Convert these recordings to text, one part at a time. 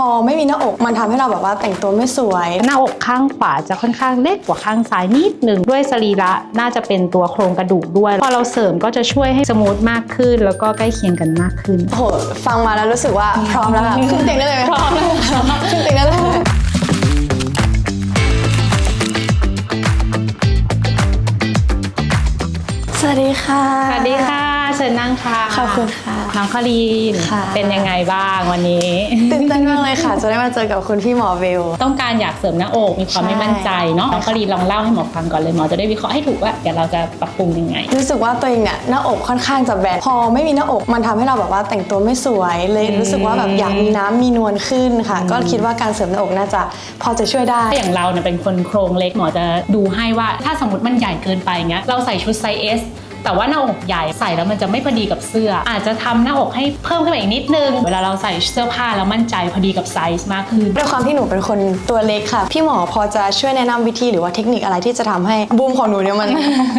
พอไม่มีหน้าอกมันทำให้เราแบบว่าแต่งตัวไม่สวย หน้าอกข้างขวาจะค่อนข้างเล็กกว่าข้างซ้ายนิดหนึ่งด้วยสรีระน่าจะเป็นตัวโครงกระดูกด้วย พอเราเสริมก็จะช่วยให้สมูทมากขึ้น แล้วก็ใกล้เคียงกันมากขึ้นโอ้โหฟังมาแล้วรู้สึกว่าพร้อมแล้วค่ะขึ้นเตียงได้เลยไหมพร้อมแล้วขึ้นเตียงได้เลยสวัสดีค่ะ สวัสดีค่ะ เชิญนั่งค่ะขอบคุณค่ะ น้องคารีนค่ะ เป็นยังไงบ้างวันนี้ ตื่นเต้นมากเลยค่ะ จะได้มาเจอกับคุณพี่หมอเวลต้องการอยากเสริมหน้าอกมีความใช่ ไม่มั่นใจเนาะน้องคารีนลองเล่าให้หมอฟังก่อนเลยหมอจะได้วิเคราะห์ให้ถูกว่าเดี๋ยวเราจะปรับปรุงยังไง รู้สึกว่าตัวเองเนี่ยหน้าอกค่อนข้างจะแบนพอไม่มีหน้าอกมันทำให้เราแบบว่าแต่งตัวไม่สวยเลยรู้สึกว่าแบบอยากมีน้ำมีนวลขึ้นค่ะ ก็คิดว่าการเสริมหน้าอกน่าจะพอจะช่วยได้ ถ้าอย่างเราเนี่ยเป็นคนโครงเล็กหมอจะดูให้ว่าถ้าสมมติมันใหญ่เกินไปเงี้ยเราใส่ชุดไซส์ S แต่ว่าหน้าอกใหญ่ใส่แล้วมันจะไม่พอดีกับเสื้อ อาจจะทำหน้าอกให้เพิ่มขึ้นมาอีกนิดนึง เวลาเราใส่เสื้อผ้าแล้วมั่นใจพอดีกับไซส์มากขึ้นด้วยความที่หนูเป็นคนตัวเล็กค่ะ พี่หมอพอจะช่วยแนะนำวิธีหรือว่าเทคนิคอะไรที่จะทำให้บูมของหนูเนี่ยมัน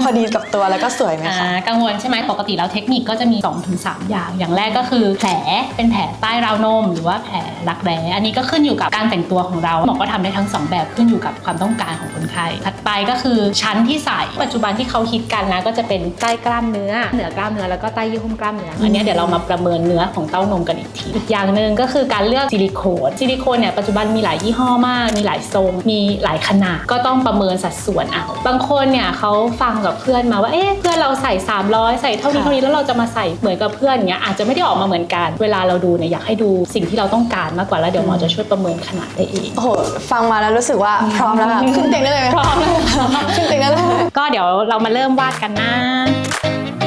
พอดีกับตัวแล้วก็สวยไหมอ่าคะกังวลใช่ไหมปกติแล้วเทคนิคก็จะมี2-3อย่าง อย่างแรกก็คือแผลเป็นแผลใต้ราวนม หรือว่าแผลรักแร้อันนี้ก็ขึ้นอยู่กับการแต่งตัวของเราหมอก็ทำได้ทั้งสองแบบขึ้นอยู่กับความต้องการของคนไข้ถัดไปก็คือชั้นที่ใส่ปัจจุบันที่เขาฮิตกันนะก็จะเป็นใต้กล้ามเนื้อ เหนือกล้ามเนื้อแล้วก็ใต้เยื่อหุ้มกล้ามเนื้อ อันเนี้ยเดี๋ยวเรามาประเมินเนื้อของเต้านมกันอีกที อีกอย่างหนึ่งก็คือการเลือกซิลิโคนซิลิโคนเนี่ยปัจจุบันมีหลายยี่ห้อมาก มีหลายทรง มีหลายขนาด ก็ต้องประเมินสัดส่วนเอา บางคนเนี่ยเขาฟังกับเพื่อนมาว่า เอ๊ะเพื่อนเราใส่ 300 ใส่เท่านี้ค่ะเท่านี้แล้วเราจะมาใส่เหมือนกับเพื่อนอย่างเงี้ยอาจจะไม่ได้ออกมาเหมือนกัน เวลาเราดูเนี่ยอยากให้ดูสิ่งที่เราต้องการมากกว่าแล้วเดี๋ยวหมอจะช่วยประเมินขนาดได้เองโอ้โหฟังมาแล้วรู้สึกว่าพร้อมแล้วค่ะขึ้นเตียงได้เลยไหมพร้อมแล้วขึ้นเตียงได้เลยก็เดี๋ยวเรามาเริ่มวาดกันนะ Thank you.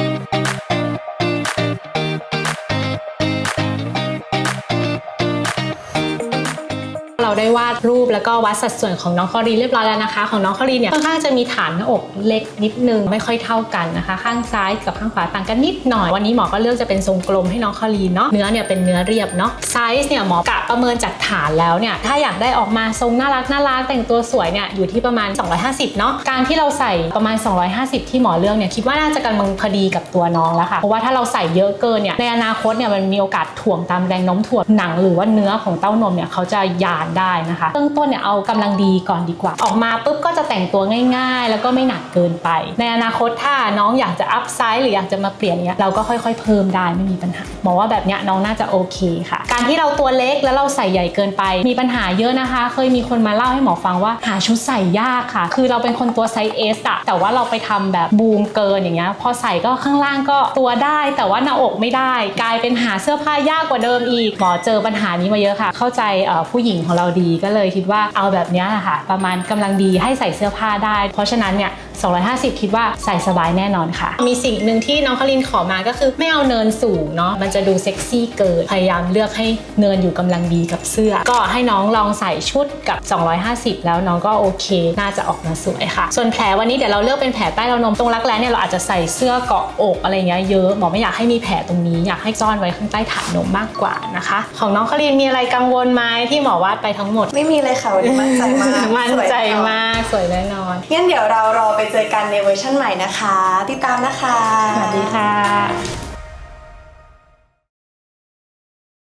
เราได้วาดรูปแล้วก็วัดสัดส่วนของน้องคอรีเรียบร้อยแล้วนะคะ ของน้องคอรีเนี่ยค่อนข้างจะมีฐานหน้าอกเล็กนิดนึงไม่ค่อยเท่ากันนะคะ ข้างซ้ายกับข้างขวาต่างกันนิดหน่อย วันนี้หมอก็เลือกจะเป็นทรงกลมให้น้องคอรีเนาะเนื้อเนี่ยเป็นเนื้อเรียบเนาะไซส์เนี่ยหมอกะประเมินจากฐานแล้วเนี่ยถ้าอยากได้ออกมาทรงน่ารักน่ารักแต่งตัวสวยเนี่ยอยู่ที่ประมาณ 250 เนาะการที่เราใส่ประมาณ 250 ที่หมอเลือกเนี่ยคิดว่าน่าจะกำลังพอดีกับตัวน้องแล้วค่ะเพราะว่าถ้าเราใส่เยอะเกินเนี่ยในอนาคตเนี่ยมันมีโอกาสถ่วงตามแรงโน้มถ่วงหนัง หรือว่าเนื้อของเต้านมเนี่ยเขาจะยานได้นะคะเบื้องต้นเนี่ยเอากำลังดีก่อนดีกว่า ออกมาปุ๊บก็จะแต่งตัวง่าย ๆ แล้วก็ไม่หนักเกินไป ในอนาคตถ้าน้องอยากจะอัพไซส์หรืออยากจะมาเปลี่ยนเนี่ยเราก็ค่อยๆ เพิ่มได้ไม่มีปัญหาหมอว่าแบบเนี้ยน้องน่าจะโอเคค่ะ การที่เราตัวเล็กแล้วเราใส่ใหญ่เกินไป มีปัญหาเยอะนะคะ เคยมีคนมาเล่าให้หมอฟังว่าหาชุดใส่ยากค่ะ คือเราเป็นคนตัวไซส์ S อะแต่ว่าเราไปทำแบบบูมเกินอย่างเงี้ยพอใส่ก็ข้างล่างก็ตัวได้ แต่ว่าหน้าอกไม่ได้ กลายเป็นหาเสื้อผ้ายากกว่าเดิมอีกหมอเจอปัญหานี้มาเยอะค่ะ เข้าใจผู้หญิงของเราดีก็เลยคิดว่าเอาแบบนี้ยค่ะ ประมาณกำลังดีให้ใส่เสื้อผ้าได้ เพราะฉะนั้นเนี่ย 250 คิดว่าใส่สบายแน่นอนค่ะ มีสิ่งหนึ่งที่น้องคลินขอมาก็คือไม่เอาเนินสูงเนาะมันจะดูเซ็กซี่เกินพยายามเลือกให้เนินอยู่กำลังดีกับเสื้อ ก็ให้น้องลองใส่ชุดกับ 250 แล้วน้องก็โอเค น่าจะออกมาสวยค่ะ ส่วนแผลวันนี้เดี๋ยวเราเลือกเป็นแผลใต้รานมตรงรักแร้เนี่ยเราอาจจะใส่เสื้อเกาะอกอะไรเงี้ยเยอะหมอไม่อยากให้มีแผลตรงนี้อยากให้ซ่อนไว้ข้างใต้ฐานนมมากกว่านะคะ ของน้องคลินมีอะไรกังวลไหมที่หมอวาดไปทั้งหมด ไม่มีเลยค่ะวันนี้มั่นใจมากมั่นใจมากสวยแน่นอนงั้นเดี๋ยวเรารอไปเจอกันในเวอร์ชั่นใหม่นะคะ ติดตามนะคะ สวัสดีค่ะ